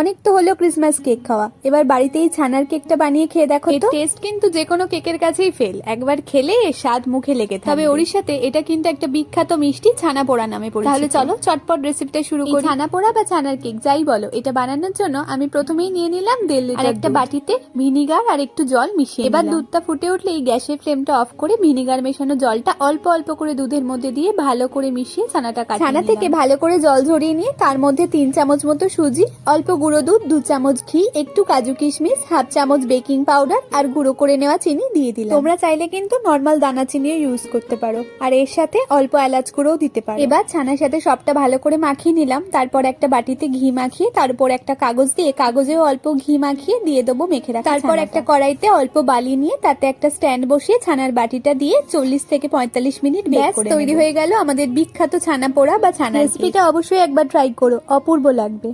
অনেক তো হলো ক্রিসমাস কেক খাওয়া। এবার বাড়িতেই ছানার কেকটা বানিয়ে খেয়ে দেখো তো। টেস্ট কিন্তু যে কোনো কেকের কাছেই ফেল একবার খেলে স্বাদ মুখে লেগে তবে। ওড়িশাতে এটা কিন্তু একটা বিখ্যাত মিষ্টি ছানা পোড়া নামে পরিচিত। তাহলে চলো চটপট রেসিপিটা শুরু করি। ছানা পোড়া বা ছানার কেক যাই বলো এটা বানানোর জন্য আমি প্রথমেই নিয়ে নিলাম দেড় লিটার একটা বাটিতে ভিনিগার আর একটু জল মিশিয়ে এবার দুধটা ফুটে উঠলে এই গ্যাসের ফ্লেমটা অফ করে ভিনিগার মেশানো জলটা অল্প অল্প করে দুধের মধ্যে দিয়ে ভালো করে মিশিয়ে ছানাটা কাটিয়ে ছানা থেকে ভালো করে জল ঝরিয়ে নিয়ে তার মধ্যে তিন চামচ মতো সুজি অল্প গুঁড়ো দুধ দু চামচ ঘি একটু কাজু কিশমিশ হাফ চামচ বেকিং পাউডার আর গুঁড়ো করে নেওয়া চিনি দিয়ে দিলাম। তোমরা চাইলে কিন্তু নর্মাল দানা চিনিও ইউজ করতে পারো। আর এর সাথে অল্প এলাচ গুঁড়োও দিতে পারো। এবার ছানার সাথে সবটা ভালো করে মাখিয়ে নিলাম। তারপর একটা বাটিতে ঘি মাখিয়ে তার উপর একটা কাগজ দিয়ে কাগজেও অল্প ঘি মাখিয়ে দিয়ে দেবো মেখে রাখা তারপর একটা কড়াইতে অল্প বালি নিয়ে তাতে একটা স্ট্যান্ড বসিয়ে ছানার বাটিটা দিয়ে চল্লিশ থেকে পঁয়তাল্লিশ মিনিট ব্যাস তৈরি হয়ে গেল আমাদের বিখ্যাত ছানা পোড়া বা ছানা রেসিপিটা অবশ্যই একবার ট্রাই করো। অপূর্ব লাগবে।